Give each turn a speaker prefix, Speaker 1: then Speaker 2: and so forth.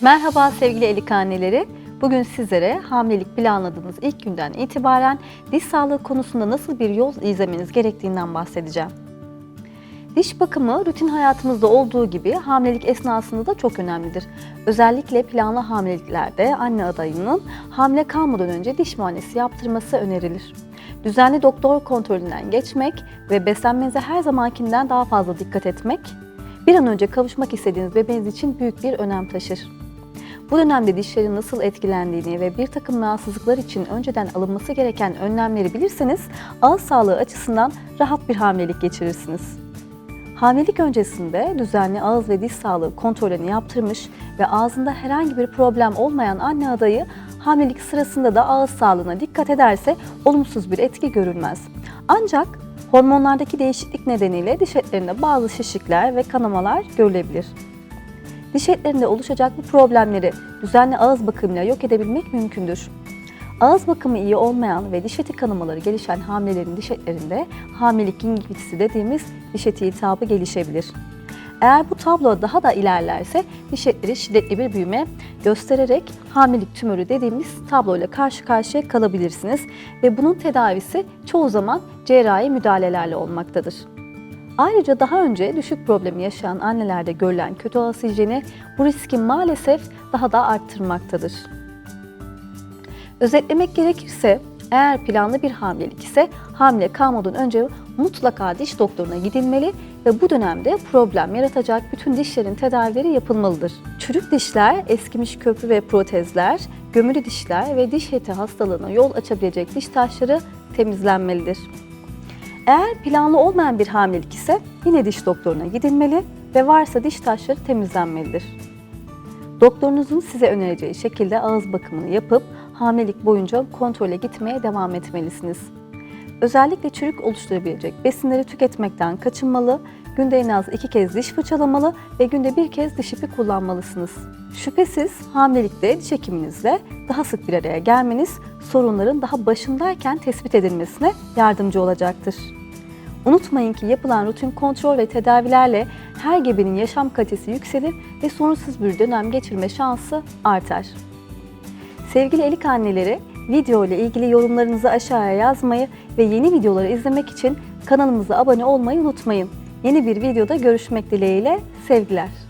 Speaker 1: Merhaba sevgili Elik anneleri. Bugün sizlere hamilelik planladığınız ilk günden itibaren diş sağlığı konusunda nasıl bir yol izlemeniz gerektiğinden bahsedeceğim. Diş bakımı rutin hayatımızda olduğu gibi hamilelik esnasında da çok önemlidir. Özellikle planlı hamileliklerde anne adayının hamile kalmadan önce diş muayenesi yaptırması önerilir. Düzenli doktor kontrolünden geçmek ve beslenmenize her zamankinden daha fazla dikkat etmek, bir an önce kavuşmak istediğiniz bebeğiniz için büyük bir önem taşır. Bu dönemde dişlerin nasıl etkilendiğini ve bir takım rahatsızlıklar için önceden alınması gereken önlemleri bilirseniz ağız sağlığı açısından rahat bir hamilelik geçirirsiniz. Hamilelik öncesinde düzenli ağız ve diş sağlığı kontrollerini yaptırmış ve ağzında herhangi bir problem olmayan anne adayı hamilelik sırasında da ağız sağlığına dikkat ederse olumsuz bir etki görülmez. Ancak hormonlardaki değişiklik nedeniyle diş etlerinde bazı şişlikler ve kanamalar görülebilir. Diş etlerinde oluşacak bu problemleri düzenli ağız bakımıyla yok edebilmek mümkündür. Ağız bakımı iyi olmayan ve diş eti kanamaları gelişen hamilelerin diş etlerinde hamilelik gingivitisi dediğimiz diş eti iltihabı gelişebilir. Eğer bu tablo daha da ilerlerse diş etleri şiddetli bir büyüme göstererek hamilelik tümörü dediğimiz tabloyla karşı karşıya kalabilirsiniz ve bunun tedavisi çoğu zaman cerrahi müdahalelerle olmaktadır. Ayrıca daha önce düşük problemi yaşayan annelerde görülen kötü ağız hijyeni bu riski maalesef daha da arttırmaktadır. Özetlemek gerekirse eğer planlı bir hamilelik ise hamile kalmadan önce mutlaka diş doktoruna gidilmeli ve bu dönemde problem yaratacak bütün dişlerin tedavileri yapılmalıdır. Çürük dişler, eskimiş köprü ve protezler, gömülü dişler ve diş eti hastalığına yol açabilecek diş taşları temizlenmelidir. Eğer planlı olmayan bir hamilelik ise yine diş doktoruna gidilmeli ve varsa diş taşları temizlenmelidir. Doktorunuzun size önereceği şekilde ağız bakımını yapıp hamilelik boyunca kontrole gitmeye devam etmelisiniz. Özellikle çürük oluşturabilecek besinleri tüketmekten kaçınmalı, günde en az iki kez diş fırçalamalı ve günde bir kez diş ipi kullanmalısınız. Şüphesiz hamilelikte diş hekiminizle daha sık bir araya gelmeniz sorunların daha başındayken tespit edilmesine yardımcı olacaktır. Unutmayın ki yapılan rutin kontrol ve tedavilerle her gebenin yaşam kalitesi yükselir ve sorunsuz bir dönem geçirme şansı artar. Sevgili Elik anneleri, video ile ilgili yorumlarınızı aşağıya yazmayı ve yeni videoları izlemek için kanalımıza abone olmayı unutmayın. Yeni bir videoda görüşmek dileğiyle sevgiler.